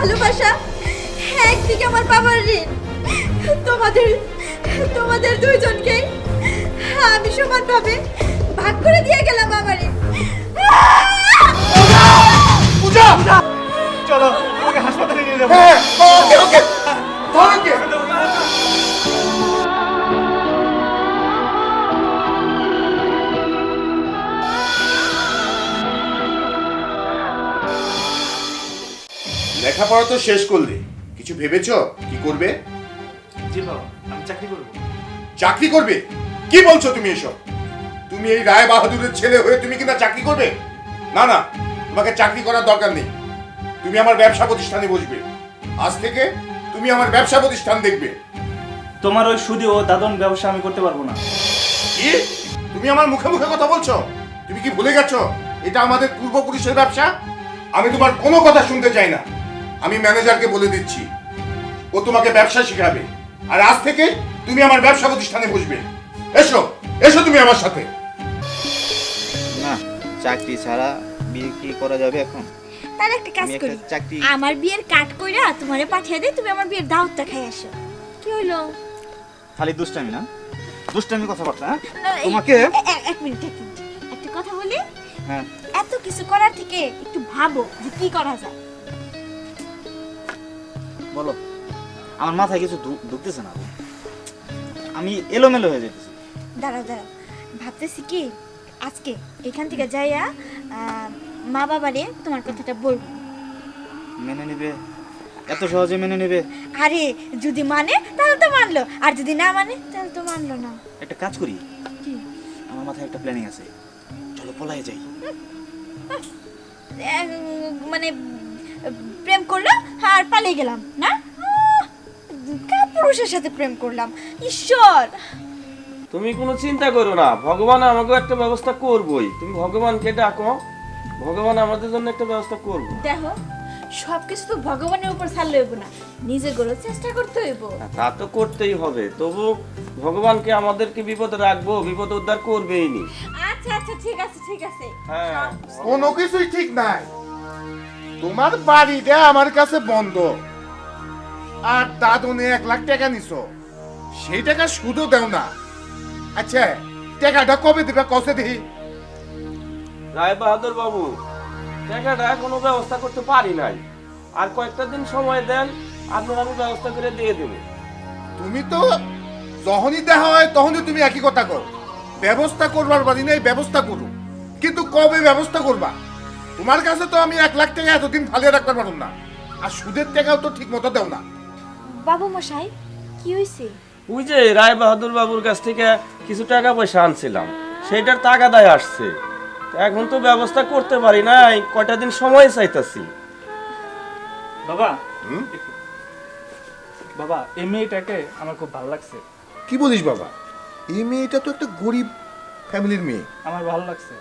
ভালোবাসা একদিকে আমার বাবার ঋণ তোমাদের তোমাদের দুইজনকে আমি সমানভাবে ভাগ করে দিয়ে গেলাম আমারে পূজা! চলো হাসপাতালে নিয়ে যাব। লেখাপড়া তো শেষ করলে। কিছু ভেবেছো? কি করবে? জি বাবা আমি চাকরি করব। চাকরি করবে? কি বলছো তুমি এসব? তুমি এই রায় বাহাদুরের ছেলে হয়ে তুমি কিনা চাকরি করবে? না না তোমাকে চাকরি করার দরকার নেই। তুমি আমার ব্যবসা প্রতিষ্ঠানে বসবে। আজ থেকে তুমি আমার ব্যবসা প্রতিষ্ঠান দেখবে। তোমার ওই সুদে ও দাদন ব্যবসা আমি করতে পারব না। কি? তুমি আমার মুখে মুখে কথা বলছো? তুমি কি ভুলে গেছো? এটা আমাদের পূর্বপুরুষের ব্যবসা? আমি তোমার কোনো কথা শুনতে চাই না। আমি ম্যানেজারকে বলে দিচ্ছি। ও তোমাকে ব্যবসা শেখাবে। আর আজ থেকে তুমি আমার ব্যবসা প্রতিষ্ঠানে বসবে। এসো এসো তুমি আমার সাথে। না চাকরি ছাড়া বিয়ে কি করা যাবে এখন? তার একটা কাজ আমি একটা করি। চাকরি আমার বিয়ের কাট কইরা তোমারে পাঠিয়ে দে তুমি আমার বিয়ের দাওয়াতটা খাই আসো। কি হইল? খালি দুষ্টামি না? দুষ্টামি কথাবার্তা হ্যাঁ? না, এই- তোমাকে এ- এ- এক মিনিট এক মিনিট। একটা কথা বলি? হ্যাঁ। এত কিছু করার থেকে একটু ভাবো যে কি করা যায়। বলো। আমার মাথায় কিছু ঢুকতেছে না। আমি এলোমেলো হয়ে যেতেছি দাঁড়াও দাঁড়াও। ভাবতেছি কি আজকে এখান থেকে যাইয়া মা বাবারে তোমার কথাটা বলব। মেনে নেবে। এত সহজে মেনে নেবে। আরে যদি মানে তাহলে তো মানলো। আর যদি না মানে তাহলে তো মানলো না। একটা কাজ করি। কি? আমার মাথায় একটা প্ল্যানিং আছে। চলো পলাই যাই। মানে প্রেম করলাম আর পালিয়ে গেলাম না? আহ, কাপুরুষের সাথে প্রেম করলাম। ঈশ্বর! তুমি কোনো চিন্তা করো না ভগবান আমাকে একটা ব্যবস্থা করবই। তুমি ভগবানকে ডাকো ভগবান আমাদের জন্য একটা ব্যবস্থা করব। দেখো সব কিছু তো ভগবানের উপর ছাড়লে হইব না নিজের গড়ে চেষ্টা করতে হইব। তা তো করতেই হবে তবু ভগবানকে আমাদেরকে বিপদে রাখব বিপদ উদ্ধার করবেই নি। আচ্ছা আচ্ছা ঠিক আছে ঠিক আছে। হ্যাঁ। কোনো কিছুই ঠিক নাই। তোমার বাড়িটা আমার কাছে বন্ধ। আর দাদনে এক লাখ টাকা নিছো। সেই টাকা সুদও দেও না। আচ্ছা টাকাটা কবে দিবে কষে দিই রায় বাহাদুর বাবু টাকাটা কোনো ব্যবস্থা করতে পারি নাই। আর কয়েকটা দিন সময় দেন আপনার আমি ব্যবস্থা করে দিয়ে দেবো। তুমি তো যখনই দেখা হয় তখনই তুমি একই কথা কর ব্যবস্থা করবার পারি নাই ব্যবস্থা করু কিন্তু কবে ব্যবস্থা করবা? তোমার কাছে তো আমি এক লাখ টাকা এতদিন ফালিয়ে রাখতে পারুম না। আর সুদের টাকাও তো ঠিক মতো দেও না। বাবু মশাই কি হইছে? ওই যে রায় বাহাদুর বাবুর কাছ থেকে কিছু টাকা পয়সা আনছিলাম সেইটার তাগাদায় আসছে। এখন তো ব্যবস্থা করতে পারি নাই কয়টা দিন সময় চাইতাছি। বাবা বাবা এই মেয়েটাকে আমার খুব ভালো লাগছে। কি বলিস বাবা? এই মেয়েটা তো একটা গরিব ফ্যামিলির মেয়ে। আমার ভালো লাগছে।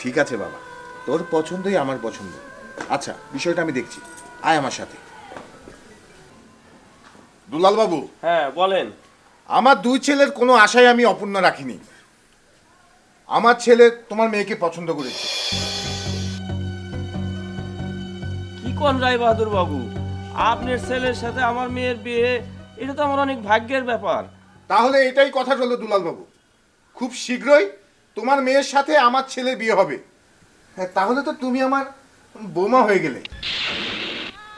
ঠিক আছে বাবা। তোর পছন্দই আমার পছন্দ। আচ্ছা বিষয়টা আমি দেখছি। আয় আমার সাথে। দুলাল বাবু হ্যাঁ বলেন। আমার দুই ছেলের কোনো আশাই আমি অপূর্ণ রাখিনি। আমার ছেলে তোমার মেয়েকে পছন্দ করেছে। কি কোন রায় বাহাদুর বাবু? আপনার ছেলের সাথে আমার মেয়ের বিয়ে এটা তো আমার অনেক ভাগ্যের ব্যাপার। তাহলে এটাই কথা চলো দুলাল বাবু খুব শীঘ্রই তোমার মেয়ের সাথে আমার ছেলের বিয়ে হবে। হ্যাঁ তাহলে তো তুমি আমার বৌমা হয়ে গেলে।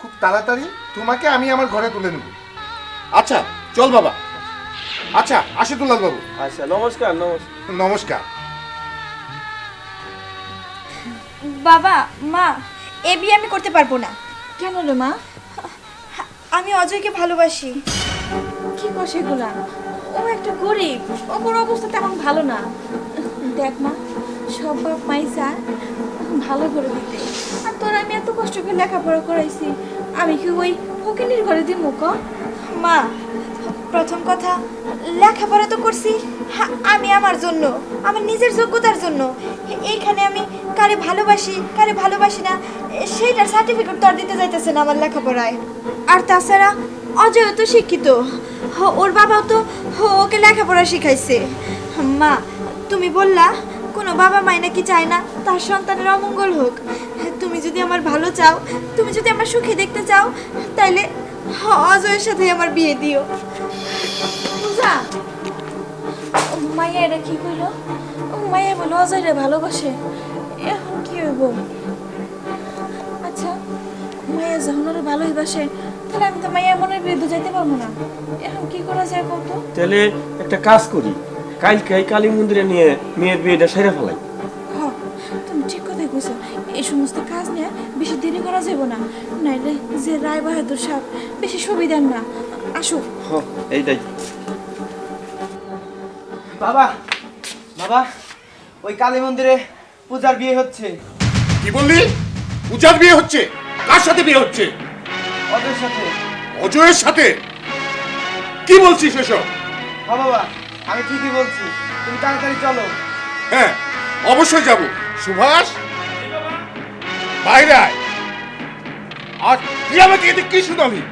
খুব তাড়াতাড়ি তোমাকে আমি আমার ঘরে তুলে নেব। আচ্ছা চল বাবা। আচ্ছা আসি দুলাল বাবু। আচ্ছা নমস্কার নমস্কার। নমস্কার। বাবা মা এ বিয়ে আমি করতে পারব না। কেন রে মা? আমি অজয়কে ভালোবাসি। কি কর সেগুলা ও একটা গরিব। ওর অবস্থা তেমন ভালো না। দেখ মা সব বাপ মাই চায় ভালো করে দিতে। আর তোর আমি এত কষ্ট করে লেখাপড়া করাইছি আমি কি ওই ফকিনির ঘরে দিব ক? মা প্রথম কথা লেখাপড়া তো করছি হা, আমি আমার জন্য আমার নিজের যোগ্যতার জন্য। এইখানে আমি কারে ভালোবাসি কারে ভালোবাসি না সেইটার সার্টিফিকেট তো আর দিতে যাইতেছে না আমার লেখাপড়ায়। আর তাছাড়া অজয় তো শিক্ষিত। ওর বাবাও তো ওকে লেখাপড়া শিখাইছে। মা তুমি বললা কোনো বাবা মাই নাকি চায় না, তার সন্তানের অমঙ্গল হোক। তুমি যদি আমার ভালো চাও, তুমি যদি আমার সুখে দেখতে চাও, তাইলে অজয়ের সাথে আমার বিয়ে দিও। ও মাইয়া এটা কি কইলো? মাইয়া বলো অজয়রে ভালোবাসে, এখন কি হইব? আচ্ছা মাইয়া যখন ওরে ভালোই বাসে, তাহলে আমি তো মাইয়া মনের বিরুদ্ধে যাইতে পারব না। এখন কি করা যায় বলতো? তাহলে একটা কাজ করি। কালকে এই কালী মন্দিরে নিয়ে মেয়ের বিয়েটা সেরে ফেলাই। হ তুমি ঠিক কথাই কইছো। এই সমস্ত কাজ নিয়ে বেশি দেরি করা যাবে না। নাইলে যে রায় বাহাদুর সাহেব বেশি সুবিধার না। আসো। হ এইটাই। বাবা বাবা ওই কালী মন্দিরে পূজার বিয়ে হচ্ছে। কি বললি? পূজার বিয়ে হচ্ছে? কার সাথে বিয়ে হচ্ছে? ওদের সাথে। অজয়ের সাথে? কি বলছিস এসব? হ্যাঁ বাবা। আমি ঠিকই বলছি। তুমি তাড়াতাড়ি চলো। হ্যাঁ অবশ্যই যাব। সুভাষ, বাইরে আর তুই আমাকে এতে কি শুনালি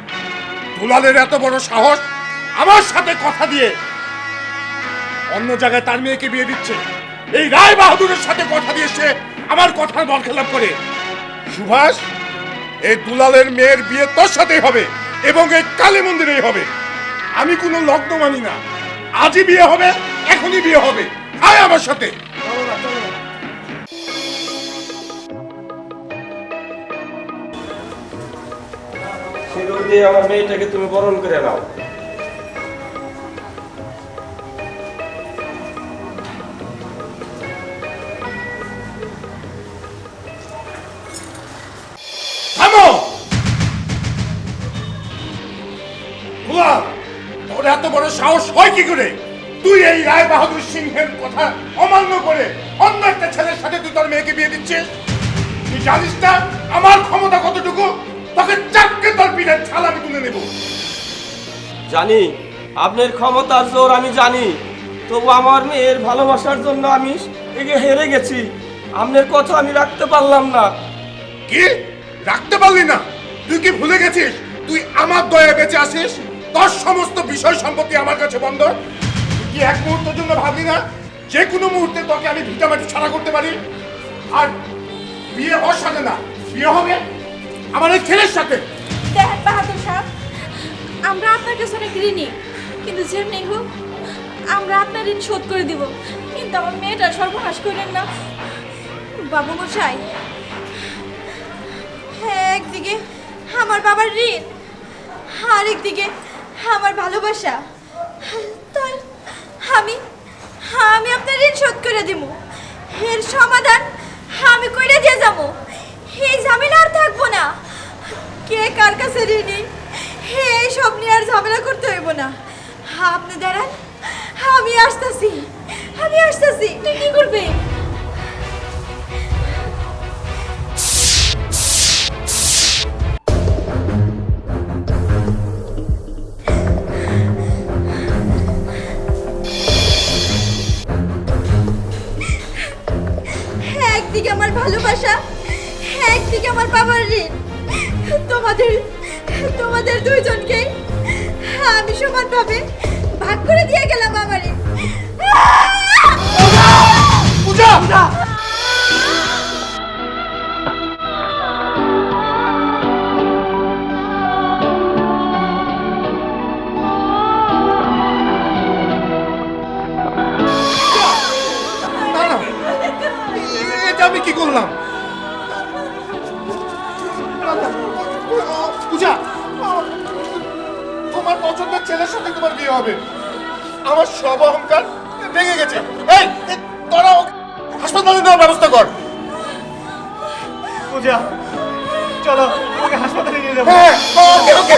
দুলালের এত বড় সাহস আমার সাথে কথা দিয়ে। অন্য জায়গায় তার মেয়েকে বিয়ে দিচ্ছে। এই রায় বাহাদুরের সাথে কথা দিয়ে সে আমার কথার বরখেলাপ করে। সুভাষ, এই দুলালের মেয়ের বিয়ে তোর সাথেই হবে এবং এই কালী মন্দিরেই হবে। আমি কোনো লগ্ন মানি না। আজই বিয়ে হবে, এখনই বিয়ে হবে। আয় আমার সাথে। আমার মেয়েটাকে তুমি বরণ করে নাও। সাহস হয় কি করে? তুই এই রায় বাহাদুর সিংহের কথা অমান্য করে অন্য একটা ছেলের সাথে তুই তোর মেয়েকে বিয়ে দিচ্ছিস? তুই জানিস না আমার ক্ষমতা কতটুকু? তোকে চাপকে তোর পিঠের ছাল আমি তুলে নেব। জানি আপনার ক্ষমতার জোর আমি জানি তবু আমার মেয়ের ভালোবাসার জন্য আমি এগে হেরে গেছি। আপনার কথা আমি রাখতে পারলাম না। কি? রাখতে পারলি না? তুই কি ভুলে গেছিস? তুই আমার দয়া বেঁচে আসিস তোর সমস্ত বিষয় সম্পত্তি আমার কাছে বন্ধ কি এক মুহূর্তের জন্য ভাবলি না? যে কোনো মুহূর্তে তোকে আমি ভিটামাটি ছাড়া করতে পারি। আর বিয়ে ওর সাথে না, বিয়ে হবে আমার এই ছেলের সাথে। দেখেন বাহাদুর সাহেব, আমরা আপনার কাছে অনেক ঋণী, কিন্তু যেমনি হোক, আমরা আপনার ঋণ শোধ করে দিব। কিন্তু আমার মেয়েটা সর্বনাশ করেন না। বাবু মশাই হ্যাঁ একদিকে আমার বাবার ঋণ, আর একদিকে আমার ভালোবাসা। তাই আমি আমি আপনার ঋণ শোধ করে দিব এর সমাধান আমি কইরা দিয়ে যাব এই ঝামেলা আর থাকব না। কে কার কাছে ঋণী? এই সব নিয়ে আর ঝামেলা করতে হইব না। আপনি দাঁড়ান, আমি আসতেছি আমি আসতেছি। তুই কি করবি? তোমাদের তোমাদের দুইজনকে আমি সমানভাবে ভাগ করে দিয়ে গেলাম আমারে। পূজা! হবে। আমার সব অহংকার ভেঙে গেছে। এই তোরা হাসপাতালে নেওয়ার ব্যবস্থা কর। পূজা চলো ওকে হাসপাতালে নিয়ে যাব। হ্যাঁ ওকে ওকে।